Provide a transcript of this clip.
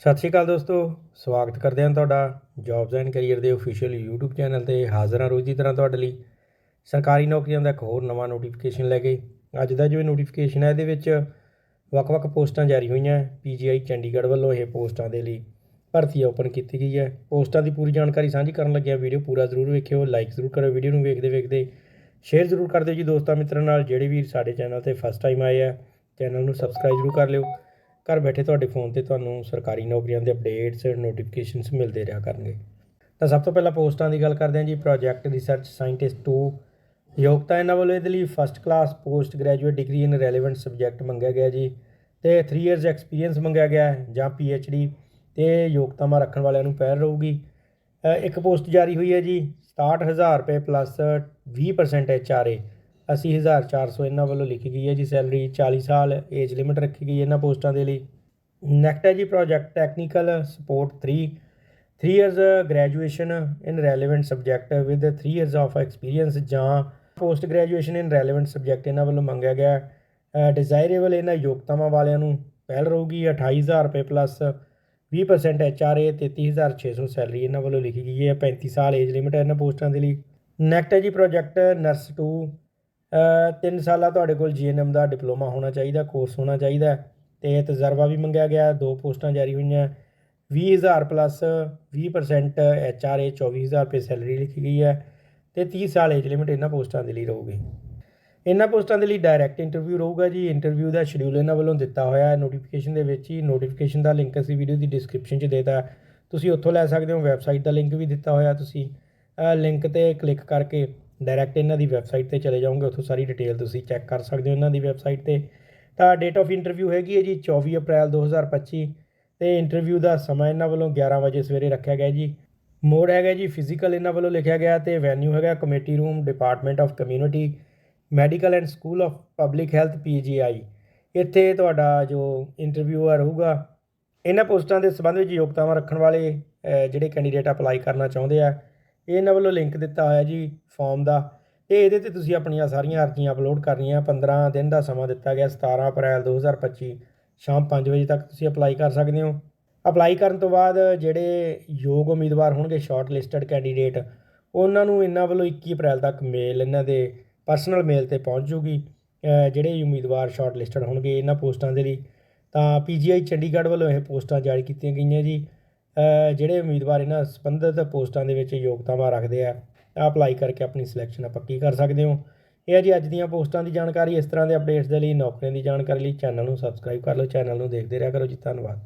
ਸਤਿ ਸ਼੍ਰੀ ਅਕਾਲ ਦੋਸਤੋ, ਸਵਾਗਤ ਕਰਦੇ ਹਾਂ ਤੁਹਾਡਾ ਜੌਬਸ ਐਂਡ ਕੈਰੀਅਰ ਦੇ ਅਫੀਸ਼ੀਅਲ YouTube ਚੈਨਲ ਤੇ ਹਾਜ਼ਰ ਹਾਂ ਰੋਜ਼ ਦੀ ਤਰ੍ਹਾਂ ਤੁਹਾਡੇ ਲਈ। ਸਰਕਾਰੀ ਨੌਕਰੀਆਂ ਦਾ ਇੱਕ ਹੋਰ ਨਵਾਂ ਨੋਟੀਫਿਕੇਸ਼ਨ ਲੈ ਕੇ ਅੱਜ ਦਾ ਜੋ ਨੋਟੀਫਿਕੇਸ਼ਨ ਹੈ ਇਹਦੇ ਵਿੱਚ ਵੱਖ-ਵੱਖ ਪੋਸਟਾਂ ਜਾਰੀ ਹੋਈਆਂ PGI ਚੰਡੀਗੜ੍ਹ ਵੱਲੋਂ ਇਹ ਪੋਸਟਾਂ ਦੇ ਲਈ ਭਰਤੀ ਓਪਨ ਕੀਤੀ ਗਈ ਹੈ। ਪੋਸਟਾਂ ਦੀ ਪੂਰੀ ਜਾਣਕਾਰੀ ਸਾਂਝੀ ਕਰਨ ਲੱਗਿਆ ਵੀਡੀਓ ਪੂਰਾ ਜ਼ਰੂਰ ਵੇਖਿਓ ਲਾਈਕ ਜ਼ਰੂਰ ਕਰੋ ਵੀਡੀਓ ਨੂੰ ਵੇਖਦੇ ਵੇਖਦੇ ਸ਼ੇਅਰ ਜ਼ਰੂਰ ਕਰ ਦਿਓ ਜੀ ਦੋਸਤਾਂ ਮਿੱਤਰਾਂ ਨਾਲ, ਜਿਹੜੇ ਵੀ ਸਾਡੇ ਚੈਨਲ ਤੇ ਫਸਟ ਟਾਈਮ ਆਏ ਆ ਚੈਨਲ ਨੂੰ ਸਬਸਕ੍ਰਾਈਬ ਜ਼ਰੂਰ ਕਰ ਲਿਓ। ਘਰ ਬੈਠੇ ਤੁਹਾਡੇ ਫੋਨ ਤੇ ਤੁਹਾਨੂੰ ਸਰਕਾਰੀ ਨੌਕਰੀਆਂ ਦੇ ਅਪਡੇਟਸ ਨੋਟੀਫਿਕੇਸ਼ਨਸ ਮਿਲਦੇ ਰਿਹਾ ਕਰਨਗੇ। ਤਾਂ ਸਭ ਤੋਂ ਪਹਿਲਾਂ ਪੋਸਟਾਂ ਦੀ ਗੱਲ ਕਰਦੇ ਹਾਂ ਜੀ ਪ੍ਰੋਜੈਕਟ ਰਿਸਰਚ ਸਾਇੰਟਿਸਟ 2 ਯੋਗਤਾ ਇਹਨਾਂ ਵੱਲੋਂ ਇਹਦੇ ਲਈ first class post graduate degree in relevant subject ਮੰਗਿਆ ਗਿਆ ਜੀ। ਤੇ 3 ਇਅਰਸ ਐਕਸਪੀਰੀਅੰਸ ਮੰਗਿਆ ਗਿਆ ਜਾਂ ਪੀ ਜਾਂ ਡੀ ਤੇ ਯੋਗਤਾਵਾਂ ਰੱਖਣ ਵਾਲਿਆਂ ਨੂੰ ਪੈਰ ਰਹੂਗੀ। ਇੱਕ ਪੋਸਟ ਜਾਰੀ ਹੋਈ ਹੈ ਜੀ 67000 ਰੁਪਏ ਪਲੱਸ 20% ਐਚਆਰਏ 80400 ਇਹਨਾਂ ਵੱਲੋਂ ਲਿਖੀ ਗਈ ਹੈ ਜੀ ਸੈਲਰੀ 40 ਸਾਲ ਏਜ ਲਿਮਿਟ ਰੱਖੀ ਗਈ ਹੈ ਇਹਨਾਂ ਪੋਸਟਾਂ ਦੇ ਲਈ। ਨੈਕਸਟ ਹੈ ਜੀ project technical support 3 3 years graduation in relevant subject with 3 years of experience ਜਾਂ post graduation in relevant subject ਇਹਨਾਂ ਵੱਲੋਂ ਮੰਗਿਆ ਗਿਆ ਡਿਜ਼ਾਇਰੇਬਲ ਇਹਨਾਂ ਯੋਗਤਾਵਾਂ ਵਾਲਿਆਂ ਨੂੰ ਪਹਿਲ ਰਹੂਗੀ 28000 ਰੁਪਏ ਪਲੱਸ 20% ਐਚਆਰਏ 33600 ਸੈਲਰੀ ਇਹਨਾਂ ਵੱਲੋਂ ਲਿਖੀ ਗਈ ਹੈ 35 ਸਾਲ ਏਜ ਲਿਮਿਟ ਹੈ ਇਹਨਾਂ ਪੋਸਟਾਂ ਦੇ ਲਈ। ਨੈਕਸਟ ਹੈ ਜੀ ਪ੍ਰੋਜੈਕਟ ਨਰਸ 2 ਤਿੰਨ ਸਾਲਾ ਤੁਹਾਡੇ ਕੋਲ ਜੀਐਨਐਮ ਦਾ ਡਿਪਲੋਮਾ ਹੋਣਾ ਚਾਹੀਦਾ ਕੋਰਸ ਹੋਣਾ ਚਾਹੀਦਾ ਹੈ ਤੇ ਤਜਰਬਾ ਵੀ ਮੰਗਿਆ ਗਿਆ ਦੋ ਪੋਸਟਾਂ ਜਾਰੀ ਹੋਈਆਂ 20000 ਪਲੱਸ 20% ਐਚਆਰਏ 24000 ਰੁਪਏ ਸੈਲਰੀ ਲਿਖੀ ਗਈ ਹੈ ਤੇ 30 ਸਾਲ ਏਜ ਲਿਮਿਟ ਇਹਨਾਂ ਪੋਸਟਾਂ ਦੇ ਲਈ ਰਹੂਗੀ। ਇਹਨਾਂ ਪੋਸਟਾਂ ਦੇ ਲਈ ਡਾਇਰੈਕਟ ਇੰਟਰਵਿਊ ਰਹੂਗਾ ਜੀ। ਇੰਟਰਵਿਊ ਦਾ ਸ਼ਡਿਊਲ ਇਹਨਾਂ ਵੱਲੋਂ ਦਿੱਤਾ ਹੋਇਆ ਹੈ। ਨੋਟੀਫਿਕੇਸ਼ਨ ਦੇ ਵਿੱਚ ਹੀ ਨੋਟੀਫਿਕੇਸ਼ਨ ਦਾ ਲਿੰਕ ਅਸੀਂ ਵੀਡੀਓ ਦੀ ਡਿਸਕ੍ਰਿਪਸ਼ਨ 'ਚ ਦੇਤਾ ਤੁਸੀਂ ਉੱਥੋਂ ਲੈ ਸਕਦੇ ਹੋ ਵੈਬਸਾਈਟ ਦਾ ਲਿੰਕ ਵੀ ਦਿੱਤਾ ਹੋਇਆ ਤੁਸੀਂ। ਲਿੰਕ ਤੇ ਕਲਿੱਕ ਕਰਕੇ ਡਾਇਰੈਕਟ ਇਹਨਾਂ ਦੀ ਵੈਬਸਾਈਟ ਤੇ ਚਲੇ ਜਾਓਗੇ, ਉੱਥੋਂ ਸਾਰੀ ਡਿਟੇਲ ਤੁਸੀਂ ਚੈੱਕ ਕਰ ਸਕਦੇ ਹੋ ਇਹਨਾਂ ਦੀ ਵੈਬਸਾਈਟ ਤੇ। ਤਾਂ ਡੇਟ ਆਫ ਇੰਟਰਵਿਊ ਹੈਗੀ ਹੈ ਜੀ 24 ਅਪ੍ਰੈਲ 2025 ਤੇ ਇੰਟਰਵਿਊ ਦਾ ਸਮਾਂ ਇਹਨਾਂ ਵੱਲੋਂ 11 ਵਜੇ ਸਵੇਰੇ ਰੱਖਿਆ ਗਿਆ ਜੀ। ਮੋਡ ਹੈਗਾ ਜੀ ਫਿਜ਼ੀਕਲ ਇਹਨਾਂ ਵੱਲੋਂ ਲਿਖਿਆ ਗਿਆ ਤੇ ਵੈਨਿਊ ਹੈਗਾ committee room department of community medical and school of public health PGI ਇੱਥੇ ਤੁਹਾਡਾ ਜੋ ਇੰਟਰਵਿਊਅਰ ਹੋਊਗਾ, ਇਹਨਾਂ ਪੋਸਟਾਂ ਦੇ ਸੰਬੰਧ ਵਿੱਚ ਯੋਗਤਾਵਾਂ ਰੱਖਣ ਵਾਲੇ ਜਿਹੜੇ ਕੈਂਡੀਡੇਟ ਅਪਲਾਈ ਕਰਨਾ ਚਾਹੁੰਦੇ ਆ ਇਹ ਇਹਨਾਂ ਵੱਲੋਂ ਲਿੰਕ ਦਿੱਤਾ ਹੋਇਆ ਜੀ ਫਾਰਮ ਦਾ। ਤੇ ਇਹਦੇ ਤੇ ਤੁਸੀਂ ਆਪਣੀਆਂ ਸਾਰੀਆਂ ਅਰਜ਼ੀਆਂ ਅਪਲੋਡ ਕਰਨੀਆਂ। 15 ਦਿਨ ਦਾ ਸਮਾਂ ਦਿੱਤਾ ਗਿਆ 17 ਅਪ੍ਰੈਲ 2025 ਸ਼ਾਮ 5 ਵਜੇ ਤੱਕ ਤੁਸੀਂ ਅਪਲਾਈ ਕਰ ਸਕਦੇ ਹੋ। ਅਪਲਾਈ ਕਰਨ ਤੋਂ ਬਾਅਦ ਜਿਹੜੇ ਯੋਗ ਉਮੀਦਵਾਰ ਹੋਣਗੇ ਸ਼ਾਰਟ ਲਿਸਟਡ ਕੈਂਡੀਡੇਟ ਉਹਨਾਂ ਨੂੰ ਇਹਨਾਂ ਵੱਲੋਂ 21 ਅਪ੍ਰੈਲ ਤੱਕ ਮੇਲ ਇਹਨਾਂ ਦੇ ਪਰਸਨਲ ਮੇਲ ਤੇ ਪਹੁੰਚ ਜੂਗੀ। ਜਿਹੜੇ ਉਮੀਦਵਾਰ ਸ਼ਾਰਟ ਲਿਸਟਡ ਹੋਣਗੇ ਇਹਨਾਂ ਪੋਸਟਾਂ ਦੇ ਲਈ। ਤਾਂ ਪੀਜੀਆਈ ਚੰਡੀਗੜ੍ਹ ਵੱਲੋਂ ਇਹ ਪੋਸਟਾਂ ਜਾਰੀ ਕੀਤੀਆਂ ਗਈਆਂ ਜੀ। ਜਿਹੜੇ ਉਮੀਦਵਾਰ ਇਹਨਾਂ ਸੰਬੰਧਿਤ ਪੋਸਟਾਂ ਦੇ ਵਿੱਚ ਯੋਗਤਾਵਾਂ ਰੱਖਦੇ ਆ ਅਪਲਾਈ ਕਰਕੇ ਆਪਣੀ ਸਿਲੈਕਸ਼ਨ ਪੱਕੀ ਕਰ ਸਕਦੇ ਹੋ? ਇਹ ਹੈ ਜੀ ਅੱਜ ਦੀਆਂ ਪੋਸਟਾਂ ਦੀ ਜਾਣਕਾਰੀ, ਇਸ ਤਰ੍ਹਾਂ ਦੇ ਅਪਡੇਟਸ ਦੇ ਲਈ ਨੌਕਰੀਆਂ ਦੀ ਜਾਣਕਾਰੀ ਲਈ ਚੈਨਲ ਨੂੰ ਸਬਸਕ੍ਰਾਈਬ ਕਰ ਲਓ ਚੈਨਲ ਨੂੰ ਦੇਖਦੇ ਰਿਹਾ ਕਰੋ ਜੀ, ਧੰਨਵਾਦ।